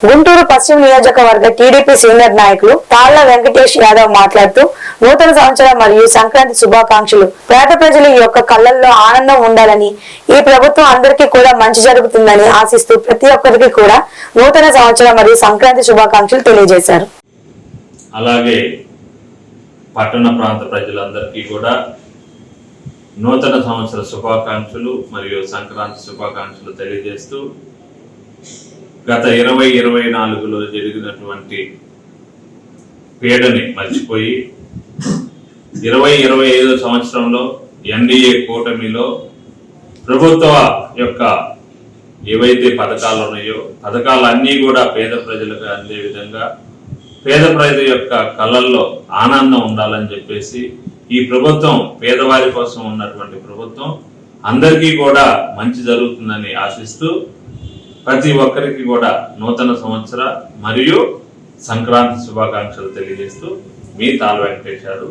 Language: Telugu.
గుంటూరు పశ్చిమ నియోజకవర్గ టీడీపీ సీనియర్ నాయకులు తాళ్ళ వెంకటేష్ యాదవ్ మాట్లాడుతూ నూతన సంవత్సరం మరియు సంక్రాంతి శుభాకాంక్షలు. పేద ప్రజల యొక్క కళ్ళల్లో ఆనందం ఉండాలని ఈ ప్రభుత్వం అందరికీ కూడా మంచి జరుగుతుందని ఆశిస్తూ ప్రతి ఒక్కరికి కూడా నూతన సంవత్సరం మరియు సంక్రాంతి శుభాకాంక్షలు తెలియజేశారు. అలాగే పట్టణ ప్రాంత ప్రజలందరికీ కూడా నూతన సంవత్సర శుభాకాంక్షలు మరియు సంక్రాంతి శుభాకాంక్షలు తెలియజేస్తూ గత ఇరవై ఇరవై నాలుగులో జరిగినటువంటి పీడని మర్చిపోయి ఇరవై ఇరవై ఐదో సంవత్సరంలో ఎన్డీఏ కూటమిలో ప్రభుత్వ యొక్క ఏవైతే పథకాలు ఉన్నాయో పథకాలన్నీ కూడా పేద ప్రజలకు అందే విధంగా పేద ప్రజల యొక్క కళ్ళల్లో ఆనందం ఉండాలని చెప్పేసి ఈ ప్రభుత్వం పేదవారి కోసం ఉన్నటువంటి ప్రభుత్వం అందరికీ కూడా మంచి జరుగుతుందని ఆశిస్తూ ప్రతి ఒక్కరికి కూడా నూతన సంవత్సర మరియు సంక్రాంతి శుభాకాంక్షలు తెలియజేస్తూ మీ తాళ వెంకటేశారు